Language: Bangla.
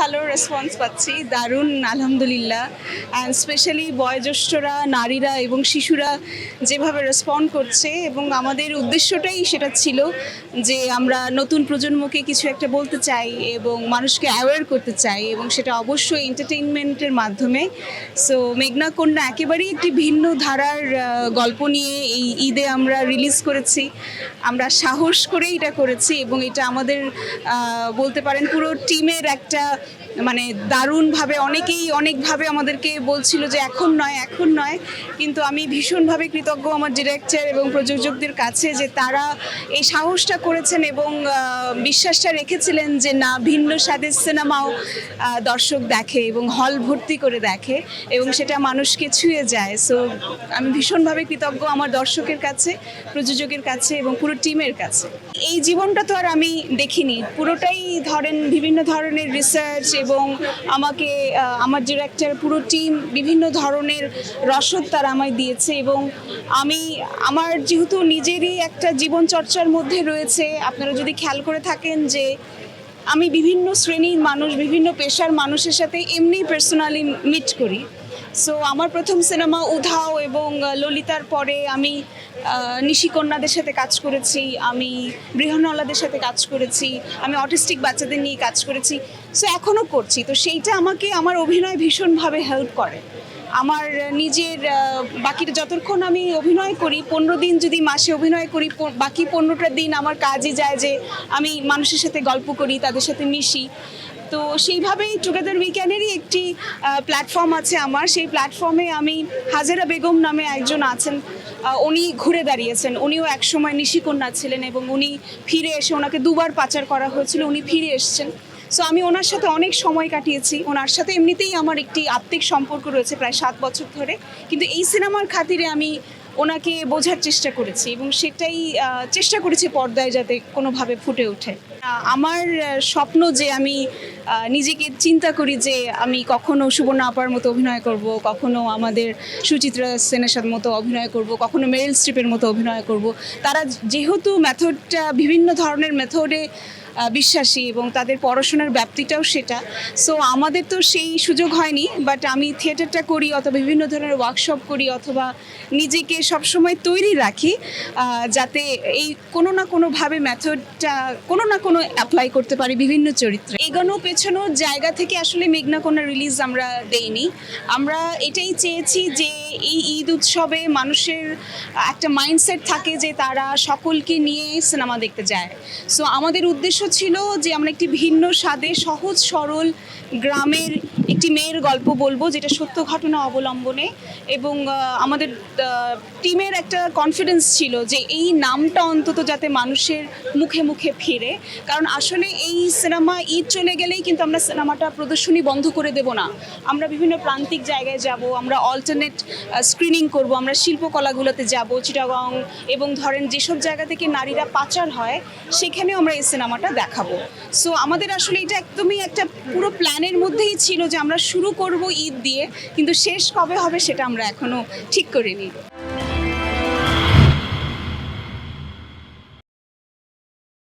ভালো রেসপন্স পাচ্ছি। দারুণ, আলহামদুলিল্লাহ। অ্যান্ড স্পেশালি বয়োজ্যেষ্ঠরা, নারীরা এবং শিশুরা যেভাবে রেসপন্ড করছে এবং আমাদের উদ্দেশ্যটাই সেটা ছিল যে আমরা নতুন প্রজন্মকে কিছু একটা বলতে চাই এবং মানুষকে অ্যাওয়্যার করতে চাই এবং সেটা অবশ্যই এন্টারটেইনমেন্টের মাধ্যমে। সো মেঘনা কন্যা, একেবারেই একটি ভিন্ন ধারার গল্প নিয়ে এই ঈদে আমরা রিলিজ করেছি। আমরা সাহস করে এটা করেছি এবং এটা আমাদের বলতে পারেন পুরো টিমের একটা মানে দারুণভাবে, অনেকেই অনেকভাবে আমাদেরকে বলছিল যে এখন নয় এখন নয়। কিন্তু আমি ভীষণভাবে কৃতজ্ঞ আমার ডিরেক্টর এবং প্রযোজকদের কাছে যে তারা এই সাহসটা করেছেন এবং বিশ্বাসটা রেখেছিলেন যে না, ভিন্ন স্বাদের সিনেমাও দর্শক দেখে এবং হল ভর্তি করে দেখে এবং সেটা মানুষকে ছুঁয়ে যায়। সো আমি ভীষণভাবে কৃতজ্ঞ আমার দর্শকের কাছে, প্রযোজকের কাছে এবং পুরো টিমের কাছে। এই জীবনটা তো আর আমি দেখিনি। পুরোটাই ধরেন বিভিন্ন ধরনের রিসার্চ এবং আমাকে আমার ডিরেক্টর পুরো টিম বিভিন্ন ধরনের রসদ তারা আমায় দিয়েছে এবং আমি, আমার যেহেতু নিজেরই একটা জীবন চর্চার মধ্যে রয়েছে, আপনারা যদি খেয়াল করে থাকেন যে আমি বিভিন্ন শ্রেণির মানুষ, বিভিন্ন পেশার মানুষের সাথে এমনি পার্সোনালি মিট করি। সো আমার প্রথম সিনেমা উধাও এবং ললিতার পরে আমি নিশিকন্যাদের সাথে কাজ করেছি, আমি গৃহনলাদের সাথে কাজ করেছি, আমি অটিস্টিক বাচ্চাদের নিয়ে কাজ করেছি। সো এখনও করছি। তো সেইটা আমাকে, আমার অভিনয় ভীষণভাবে হেল্প করে। আমার নিজের বাকিটা যতক্ষণ আমি অভিনয় করি, পনেরো দিন যদি মাসে অভিনয় করি বাকি পনেরোটা দিন আমার কাজই যায় যে আমি মানুষের সাথে গল্প করি, তাদের সাথে মিশি। তো সেইভাবেই টুগেদার উইকেন্ডেরই একটি প্ল্যাটফর্ম আছে আমার। সেই প্ল্যাটফর্মে আমি হাজেরা বেগম নামে একজন আছেন। উনি ঘুরে দাঁড়িয়েছেন। উনিও একসময় নিশিকন্যা ছিলেন এবং উনি ফিরে এসে ওনাকে দুবার পাচার করা হয়েছিল। উনি ফিরে এসেছেন। সো আমি ওনার সাথে অনেক সময় কাটিয়েছি। ওনার সাথে এমনিতেই আমার একটি আত্মিক সম্পর্ক রয়েছে প্রায় সাত বছর ধরে। কিন্তু এই সিনেমার খাতিরে আমি ওনাকে বোঝার চেষ্টা করেছি এবং সেটাই চেষ্টা করেছি পর্দায় যাতে কোনোভাবে ফুটে ওঠে। আমার স্বপ্ন যে আমি নিজেকে চিন্তা করি যে আমি কখনো সুবর্ণ আপার মতো অভিনয় করব, কখনো আমাদের সুচিত্রা সেনের সাথে মতো অভিনয় করব, কখনো মেরিল স্ট্রিপের মতো অভিনয় করব। তারা যেহেতু মেথডটা বিভিন্ন ধরনের মেথডে বিশ্বাসী এবং তাদের পড়াশোনার ব্যাপ্তিটাও সেটা। সো আমাদের তো সেই সুযোগ হয়নি বাট আমি থিয়েটারটা করি অথবা বিভিন্ন ধরনের ওয়ার্কশপ করি অথবা নিজেকে সবসময় তৈরি রাখি যাতে এই কোনো না কোনোভাবে মেথডটা কোনো না কোনো অ্যাপ্লাই করতে পারি বিভিন্ন চরিত্রে। এগোনো পেছনোর জায়গা থেকে আসলে মেঘনা কন্যা রিলিজ আমরা দেইনি। আমরা এটাই চেয়েছি যে এই ঈদ উৎসবে মানুষের একটা মাইন্ডসেট থাকে যে তারা সকলকে নিয়ে সিনেমা দেখতে যায়। সো আমাদের উদ্দেশ্য ছিল যে আমরা একটি ভিন্ন স্বাদে সহজ সরল গ্রামের একটি মেয়ের গল্প বলব, যেটা সত্য ঘটনা অবলম্বনে এবং আমাদের টিমের একটা কনফিডেন্স ছিল যে এই নামটা অন্তত যাতে মানুষের মুখে মুখে ফিরে। কারণ আসলে এই সিনেমা ঈদ চলে গেলেই কিন্তু আমরা সিনেমাটা প্রদর্শনী বন্ধ করে দেব না। আমরা বিভিন্ন প্রান্তিক জায়গায় যাব, আমরা অল্টারনেট স্ক্রিনিং করব, আমরা শিল্পকলাগুলোতে যাব, চিটাগং এবং ধরেন যেসব জায়গা থেকে নারীরা পাচার হয়, সেখানেও আমরা এই সিনেমাটা দেখাবো। সো আমাদের আসলে এটা একদমই একটা পুরো প্ল্যানের মধ্যেই ছিল যে আমরা শুরু করব ঈদ দিয়ে, কিন্তু শেষ কবে হবে সেটা আমরা এখনও ঠিক করিনি